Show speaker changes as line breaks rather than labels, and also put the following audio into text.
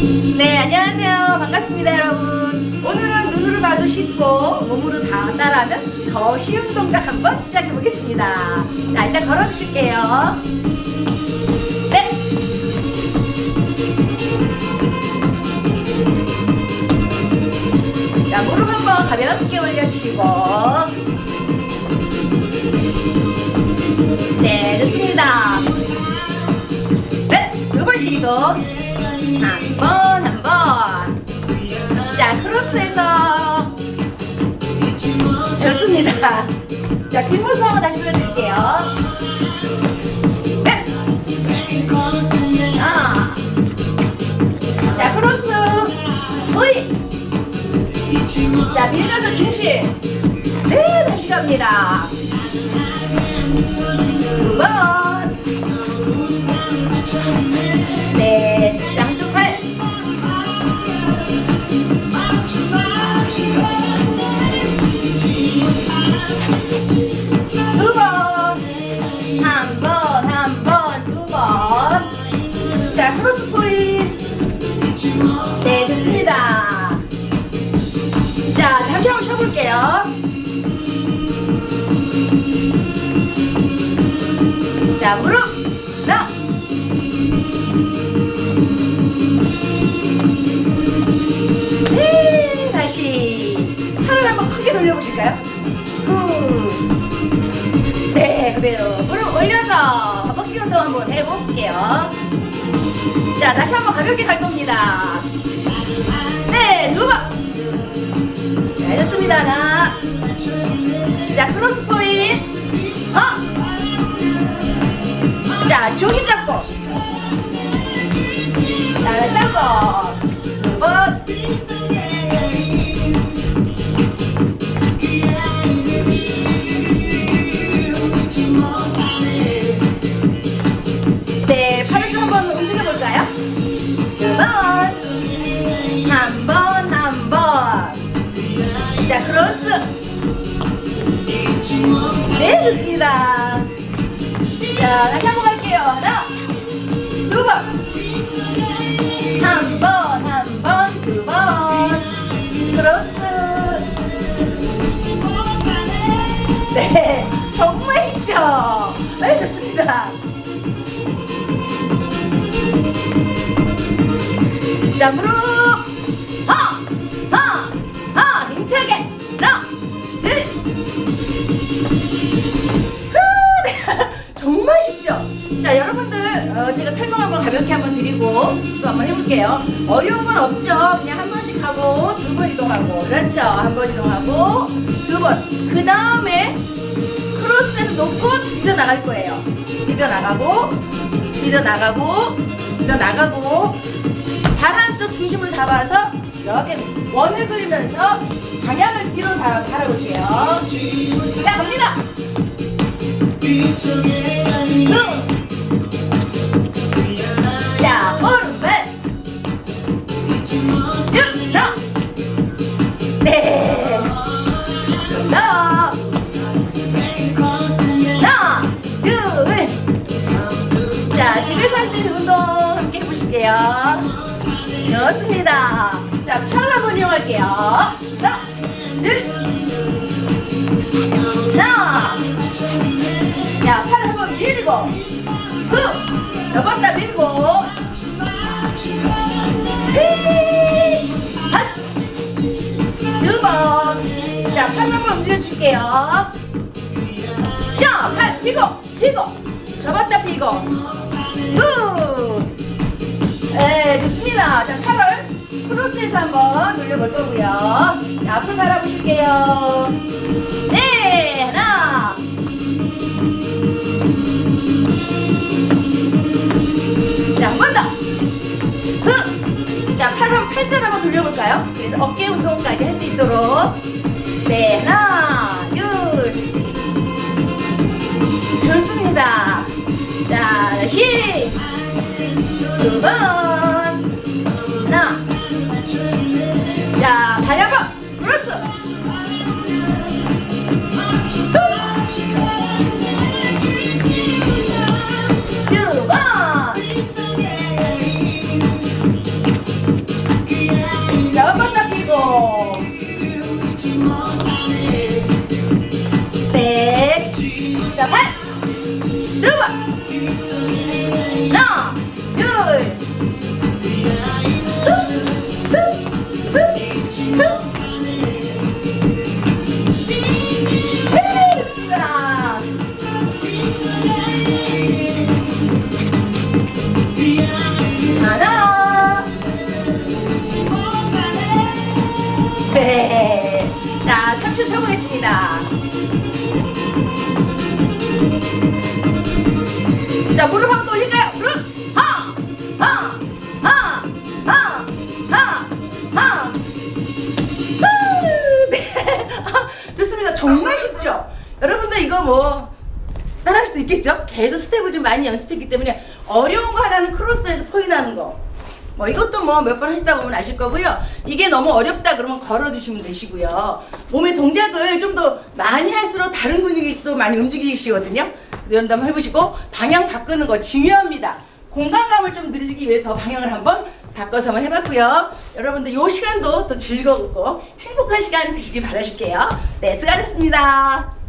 네, 안녕하세요. 반갑습니다, 여러분. 오늘은 눈으로 봐도 쉽고 몸으로 다 따라하면 더 쉬운 동작 한번 시작해 보겠습니다. 자, 일단 걸어 주실게요. 네. 자, 무릎 한번 가볍게 올려주시고. 좋습니다. 자, 뒷모습 한번 다시 보여드릴게요. 네. 하나. 자, 크로스. V. 자, 밀면서 중심. 네, 다시 갑니다. 두 번. 무릎. 너. 네, 다시. 팔을 한번 크게 돌려보실까요? 후. 네, 그대로. 무릎 올려서 허벅지 운동 한번 해볼게요. 자, 다시 한번 가볍게 갈 겁니다. 네, 두 번. 네, 좋습니다. 하나. 자, 중심 잡고. 자, 다시 한. 네, 팔을 좀 한번 움직여 볼까요? 두 번. 한 번, 한 번. 자, 크로스. 네, 좋습니다. 자, 다시 한번 하나, 두 번. 한 번, 한 번, 두 번. 크로스. 네, 정말 쉽죠? 네, 좋습니다. 자, 무릎. 한번 가볍게 한번 드리고 또 한번 해볼게요. 어려운 건 없죠? 그냥 한 번씩 하고 두 번 이동하고. 그렇죠? 한 번 이동하고 두 번. 그 다음에 크로스에서 놓고 뒤져 나갈 거예요. 뒤져 나가고, 뒤져 나가고, 뒤져 나가고, 발 한쪽 중심으로 잡아서 이렇게 원을 그리면서 방향을 뒤로 다, 달아볼게요. 자, 갑니다. 응. 있는 운동 함께 해보실게요. 좋습니다. 자, 팔 한번 이용할게요. 하나, 둘. 하나. 자, 팔 한번 밀고. 후. 접었다 밀고. 네. 한. 두 번. 자, 팔 한번 움직여줄게요. 자, 팔 피고, 피고. 접었다 피고. 후. 크로스해서 한번 돌려볼 거고요. 자, 앞을 바라보실게요. 네, 하나. 자, 한 번 더. 흑. 자, 팔을 한번 팔절 한번 돌려볼까요? 그래서 어깨 운동까지 할 수 있도록. 네, 하나, 둘. 좋습니다. 자, 다시. 두 번. 네. 자, 3초 쳐보겠습니다. 자, 무릎 한번 더 올릴까요? 무릎! 하! 하! 하! 하! 하! 하! 후! 네. 아, 좋습니다. 정말 쉽죠? 여러분들 이거 뭐 있겠죠? 계속 스텝을 좀 많이 연습했기 때문에 어려운 거 하나는 크로스에서 포인하는 거. 뭐 이것도 뭐 몇 번 하시다 보면 아실 거고요. 이게 너무 어렵다 그러면 걸어두시면 되시고요. 몸의 동작을 좀 더 많이 할수록 다른 근육이 또 많이 움직이시거든요. 한번 해보시고 방향 바꾸는 거 중요합니다. 공간감을 좀 늘리기 위해서 방향을 한번 바꿔서 한번 해봤고요. 여러분들 이 시간도 또 즐거웠고 행복한 시간 되시길 바라실게요. 네, 수고하셨습니다.